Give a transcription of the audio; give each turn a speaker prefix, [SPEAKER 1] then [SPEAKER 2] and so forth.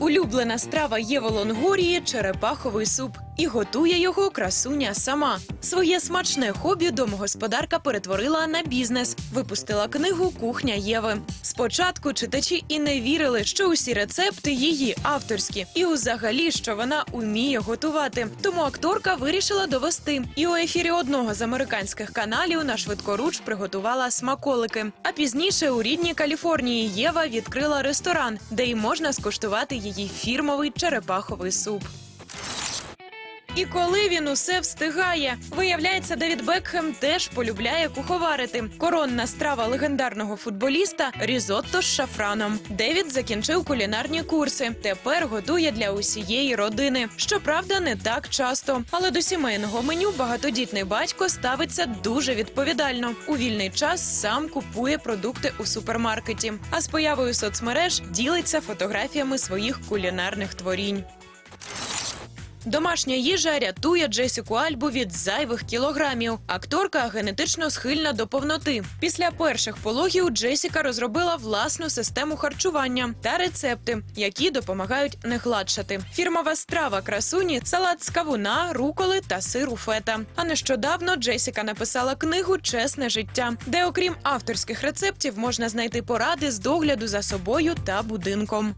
[SPEAKER 1] Улюблена страва Єволонгорії – черепаховий суп. І готує його красуня сама. Своє смачне хобі домогосподарка перетворила на бізнес. Випустила книгу Кухня Єви. Спочатку читачі і не вірили, що усі рецепти її авторські, і взагалі, що вона уміє готувати. Тому акторка вирішила довести. І у ефірі одного з американських каналів на швидкоруч приготувала смаколики. А пізніше у рідній Каліфорнії Єва відкрила ресторан, де й можна скуштувати її фірмовий черепаховий суп. І коли він усе встигає, виявляється, Девід Бекхем теж полюбляє куховарити. Коронна страва легендарного футболіста різотто з шафраном. Девід закінчив кулінарні курси. Тепер готує для усієї родини. Щоправда, не так часто. Але до сімейного меню багатодітний батько ставиться дуже відповідально. У вільний час сам купує продукти у супермаркеті. А з появою соцмереж ділиться фотографіями своїх кулінарних творінь. Домашня їжа рятує Джесіку Альбу від зайвих кілограмів. Акторка генетично схильна до повноти. Після перших пологів Джесіка розробила власну систему харчування та рецепти, які допомагають не гладшати. Фірмова страва красуні салат з кавуна, руколи та сиру фета. А нещодавно Джесіка написала книгу Чесне життя, де, окрім авторських рецептів, можна знайти поради з догляду за собою та будинком.